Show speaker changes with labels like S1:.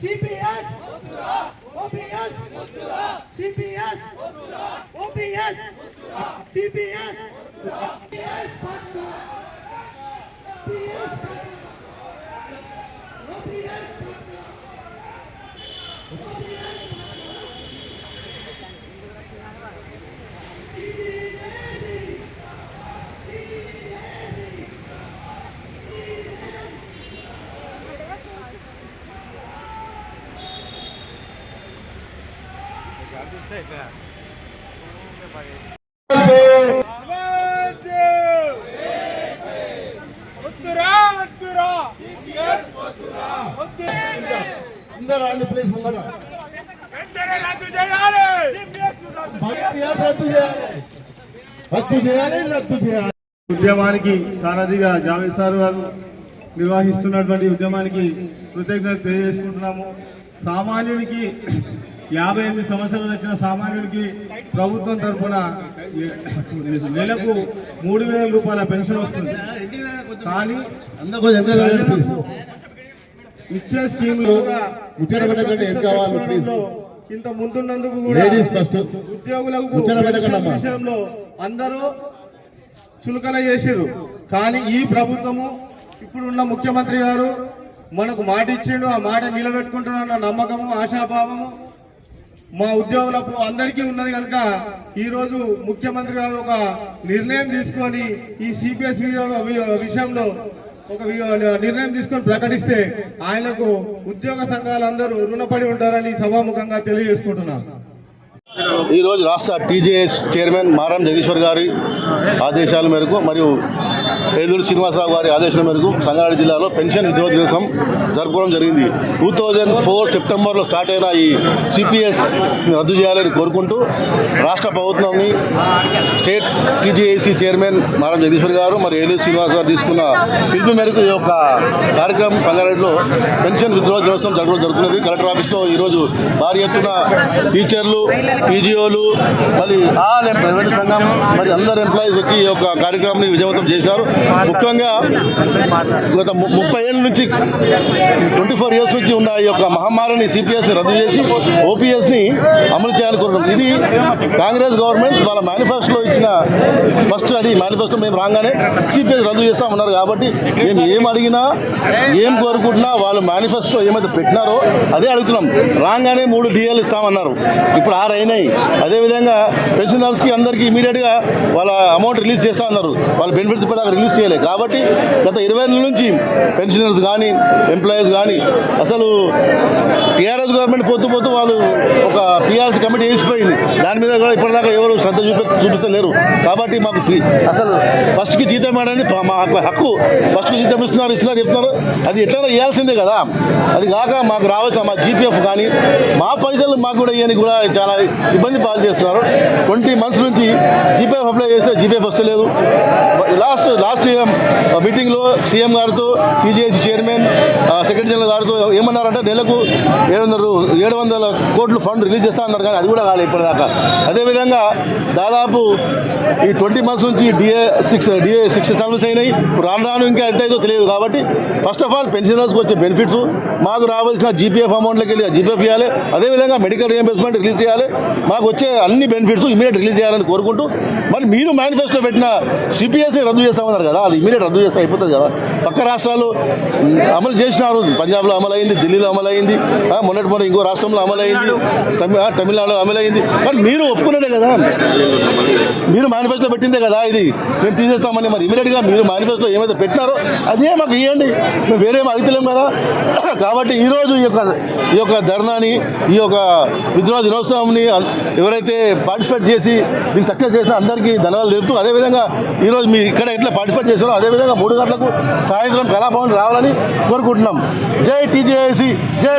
S1: CPS, OPS, CPS, OPS, CPS,
S2: అందరూ రండి please
S3: రద్దు చేయాలి
S2: రద్దు చేయాలి రద్దు చేయాలి రద్దు చేయాలి
S4: ఉద్యమానికి సారథిగా జావేద్ సార్ గారు నిర్వహిస్తున్నటువంటి ఉద్యమానికి కృతజ్ఞత తెలియజేసుకుంటున్నాము. సామాన్యుడికి యాభై ఎనిమిది సంవత్సరాలు వచ్చిన సామాన్యుడికి ప్రభుత్వం తరఫున నెలకు మూడు వేల రూపాయల పెన్షన్ వస్తుంది కానీ ఇచ్చే
S2: కావాలి, ప్లీజ్.
S4: ఇంత ముందున్నందుకు కూడా ఉద్యోగులకు. విషయంలో అందరూ చులకన చేసిర్రు కానీ ఈ ప్రభుత్వము ఇప్పుడున్న ముఖ్యమంత్రి గారు మనకు మాట ఇచ్చిండు ఆ మాట నిలబెట్టుకుంటున్న నమ్మకము ఆశాభావము మా ఉద్యోగులకు అందరికీ ఉన్నది కనుక ఈరోజు ముఖ్యమంత్రి గారు ఒక నిర్ణయం తీసుకొని ఈ సిపిఎస్ విషయంలో ఒక నిర్ణయం తీసుకొని ప్రకటిస్తే ఆయనకు ఉద్యోగ సంఘాలందరూ రుణపడి ఉంటారని సభాముఖంగా తెలియజేసుకుంటున్నాను
S5: ఈరోజు రాష్ట్ర టీజేఎస్ చైర్మన్ మారం జగదీశ్వర్ గారి ఆదేశాల మేరకు మరియు ఏలూరు శ్రీనివాసరావు గారి ఆదేశాల మేరకు సంగారెడ్డి జిల్లాలో పెన్షన్ విద్రోహ దివసం జరుపుకోవడం జరిగింది. టూ థౌజండ్ ఫోర్ సెప్టెంబర్లో స్టార్ట్ అయిన ఈ సిపిఎస్ రద్దు చేయాలని కోరుకుంటూ రాష్ట్ర ప్రభుత్వంని స్టేట్ టీజేఏసీ చైర్మన్ మారం జగదీశ్వర్ గారు మరి ఏలూరు శ్రీనివాస్ గారు తీసుకున్న పిలుపు మేరకు ఈ యొక్క కార్యక్రమం సంగారెడ్డిలో పెన్షన్ విద్రోహ దినోత్సవం జరగడం జరుగుతున్నది. కలెక్టర్ ఆఫీస్లో ఈరోజు భారీ ఎత్తున టీచర్లు పీజీఓలు మళ్ళీ ఆల్ ప్రైవేట్ సంఘం మరి అందరు ఎంప్లాయీస్ వచ్చి ఈ యొక్క కార్యక్రమాన్ని విజయవంతం చేశారు. ముఖ్యంగా గత ముప్పై ఏళ్ళ నుంచి ట్వంటీ ఫోర్ ఇయర్స్ నుంచి ఉన్న ఈ యొక్క మహమ్మారిని సిపిఎస్ని రద్దు చేసి ఓపీఎస్ని అమలు చేయాలని కోరుకుంటున్నాం. ఇది కాంగ్రెస్ గవర్నమెంట్ వాళ్ళ మేనిఫెస్టోలో ఇచ్చిన ఫస్ట్ అది మేనిఫెస్టో మేము రాగానే సిపిఎస్ రద్దు చేస్తామన్నారు కాబట్టి మేము ఏం అడిగినా ఏం కోరుకుంటున్నా వాళ్ళు మేనిఫెస్టో ఏమైతే పెట్టినారో అదే అడుగుతున్నాం. రాగానే మూడు డిఎల్ ఇస్తామన్నారు. ఇప్పుడు ఆరు అయినాయి. అదేవిధంగా పెన్షనర్స్కి అందరికీ ఇమీడియట్గా వాళ్ళ అమౌంట్ రిలీజ్ చేస్తా అన్నారు వాళ్ళ బెనిఫిట్స్ ఇప్పటిదాకా రిలీజ్ చేయలేదు. కాబట్టి గత ఇరవై ఐదు నుంచి పెన్షనర్స్ కానీ ఎంప్లాయీస్ కానీ అసలు టీఆర్ఎస్ గవర్నమెంట్ పోతూ పోతూ వాళ్ళు ఒక పిఆర్సీ కమిటీ వేసిపోయింది. దాని మీద కూడా ఇప్పటిదాకా ఎవరు శ్రద్ధ చూపి చూపిస్తలేరు. కాబట్టి మాకు అసలు ఫస్ట్కి జీతం అనేది మా హక్కు- హక్కు. ఫస్ట్కి జీతం ఇస్తున్నారు ఇస్తున్నారు చెప్తున్నారు. అది ఎట్లా ఇవ్వాల్సిందే కదా. అది కాక మాకు రావచ్చు మా జీపీఎఫ్ కానీ మా పైసలు మాకు కూడా ఇవన్నీ కూడా చాలా ఇబ్బంది పాలు చేస్తున్నారు. ట్వంటీ మంత్స్ నుంచి జీపీఎఫ్ అప్లై చేస్తే జీపీఎఫ్ వస్తలేదు. లాస్ట్ లాస్ట్ మీటింగ్లో uh, సీఎం గారితో టీజీఎస్సీ చైర్మన్ సెక్రటరీ జనరల్ గారితో ఏమన్నారంటే నెలకు ఏడు వందల ఏడు వందల కోట్లు ఫండ్ రిలీజ్ చేస్తా అన్నారు కానీ అది కూడా కాలేదు ఇప్పటిదాకా. అదేవిధంగా దాదాపు ఈ ట్వంటీ మంత్స్ నుంచి DA six DA six sevens అయినాయి. ఇప్పుడు రాను రాను ఇంకా ఎంత అయితే తెలియదు కాబట్టి ఫస్ట్ ఆఫ్ ఆల్ పెన్షనర్స్కి వచ్చే బెనిఫిట్స్ మాకు రావాల్సిన జీపీఎఫ్ అమౌంట్లోకి వెళ్ళి జీపీఎఫ్ ఇవ్వాలి. అదేవిధంగా మెడికల్ రియంబర్స్మెంట్ రిలీజ్ చేయాలి. మాకు వచ్చే అన్ని బెనిఫిట్స్ ఇమీడియట్ రిలీజ్ చేయాలని కోరుకుంటూ మరి మీరు మేనిఫెస్టో పెట్టిన సిపిఎస్ని రద్దు చేస్తామన్నారు కదా అది ఇమీడియట్ రద్దు చేస్తే అయిపోతుంది కదా. పక్క రాష్ట్రాలు అమలు చేసినారు పంజాబ్లో అమలు అయింది ఢిల్లీలో అమలు అయింది మొన్నటి మొన్న ఇంకో రాష్ట్రంలో అమలు అయింది తమిళనాడులో అమలు అయింది మరి మీరు ఒప్పుకునేదే కదా. మీరు మేనిఫెస్టో పెట్టిందే కదా ఇది. మేము తీసేస్తామని మరి ఇమీడియట్గా మీరు మేనిఫెస్టో ఏమైతే పెట్టినారో అదే మాకు ఇవ్వండి మేము వేరేం అడుగుతలేం కదా. కాబట్టి ఈరోజు ఈ యొక్క ఈ యొక్క ధర్నాని ఈ యొక్క విద్రోహ దినోత్సవంని ఎవరైతే పార్టిసిపేట్ చేసి దీన్ని సక్సెస్ చేసిన అందరికీ ధన్యవాదాలు తెలుపుతూ అదేవిధంగా ఈరోజు మీరు ఇక్కడ ఎట్లా పార్టిసిపేట్ చేశారో అదేవిధంగా మూడు గంటలకు సాయంత్రం కళాభవన్ రావాలని కోరుకుంటున్నాం. జై టీజేఐసి జై!